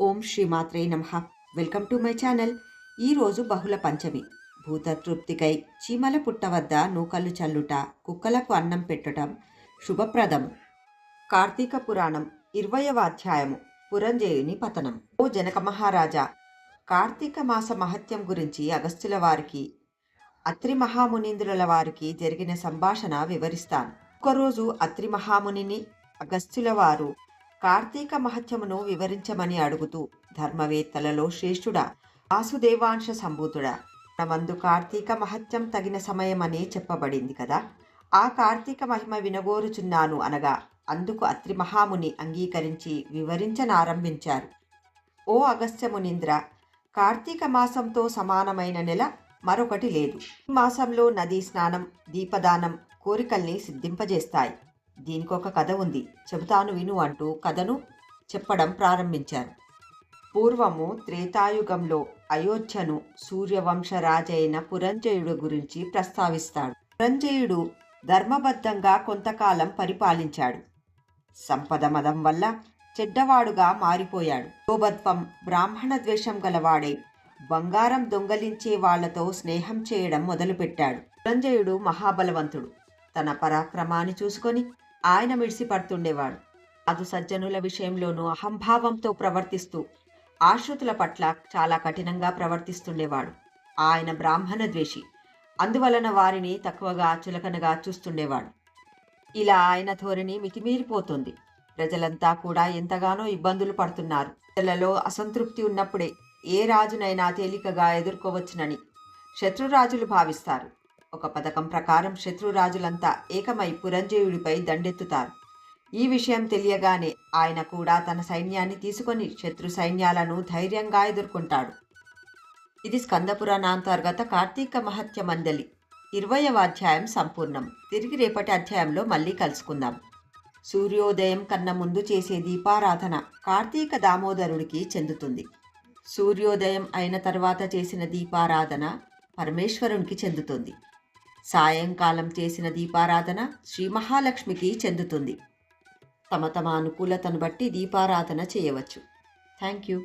ఓం శ్రీమాత్రే నమ. Welcome to my channel. ఈరోజు బహుళ పంచమి. భూతతృప్తికై చీమల పుట్ట వద్ద నూకలు చల్లుట కుక్కలకు అన్నం పెట్టడం శుభప్రదం. కార్తీక పురాణం ఇరవయవ అధ్యాయము పురంజేయుని పతనం. ఓ జనక మహారాజా కార్తీక మాస మహత్యం గురించి అగస్త్యుల వారికి అత్రి మహామునీంద్రుల వారికి జరిగిన సంభాషణ వివరిస్తాను. ఒకరోజు అత్రి మహామునిని అగస్త్యుల వారు కార్తీక మహత్యమును వివరించమని అడుగుతూ ధర్మవేత్తలలో శ్రేష్ఠుడా వాసుదేవాంశ సంభూతుడా. మందు కార్తీక మహత్యం తగిన సమయమని చెప్పబడింది కదా? ఆ కార్తీక మహిమ వినగోరుచున్నాను అనగా అందుకు అత్రి మహాముని అంగీకరించి వివరించనారంభించారు. ఓ అగస్త్య మునీంద్ర కార్తీక మాసంతో సమానమైన నెల మరొకటి లేదు. ఈ మాసంలో నదీ స్నానం దీపదానం కోరికల్ని సిద్ధింపజేస్తాయి. దీనికొక కథ ఉంది. చెబుతాను విను అంటూ కథను చెప్పడం ప్రారంభించారు. పూర్వము త్రేతాయుగంలో అయోధ్యను సూర్యవంశరాజైన పురంజయుడు గురించి ప్రస్తావిస్తాడు. పురంజయుడు ధర్మబద్ధంగా కొంతకాలం పరిపాలించాడు. సంపద మదం వల్ల చెడ్డవాడుగా మారిపోయాడు. లోభత్వం బ్రాహ్మణ ద్వేషం గలవాడే బంగారం దొంగలించే వాళ్ళతో స్నేహం చేయడం మొదలుపెట్టాడు. పురంజయుడు మహాబలవంతుడు. తన పరాక్రమాన్ని చూసుకొని ఆయన మిడిసి పడుతుండేవాడు అదు సజ్జనుల విషయంలోనూ అహంభావంతో ప్రవర్తిస్తూ ఆశ్రుతుల పట్ల చాలా కఠినంగా ప్రవర్తిస్తుండేవాడు. ఆయన బ్రాహ్మణ ద్వేషి. అందువలన వారిని తక్కువగా చులకనగా చూస్తుండేవాడు. ఇలా ఆయన ధోరణి మితిమీరిపోతుంది. ప్రజలంతా కూడా ఎంతగానో ఇబ్బందులు పడుతున్నారు. ప్రజలలో అసంతృప్తి ఉన్నప్పుడే ఏ రాజునైనా తేలికగా ఎదుర్కోవచ్చునని శత్రురాజులు భావిస్తారు. ఒక పథకం ప్రకారం శత్రురాజులంతా ఏకమై పురంజయుడిపై దండెత్తుతారు. ఈ విషయం తెలియగానే ఆయన కూడా తన సైన్యాన్ని తీసుకొని శత్రు సైన్యాలను ధైర్యంగా ఎదుర్కొంటాడు. ఇది స్కందపురాణాంతర్గత కార్తీక మహత్య మండలి ఇరవయవ అధ్యాయం సంపూర్ణం. తిరిగి రేపటి అధ్యాయంలో మళ్ళీ కలుసుకుందాం. సూర్యోదయం కన్నా ముందు చేసే దీపారాధన కార్తీక దామోదరుడికి చెందుతుంది. సూర్యోదయం అయిన తర్వాత చేసిన దీపారాధన పరమేశ్వరునికి చెందుతుంది. సాయంకాలం చేసిన దీపారాధన శ్రీ మహాలక్ష్మికి చెందుతుంది. తమ తమ అనుకూలతను బట్టి దీపారాధన చేయవచ్చు. Thank you.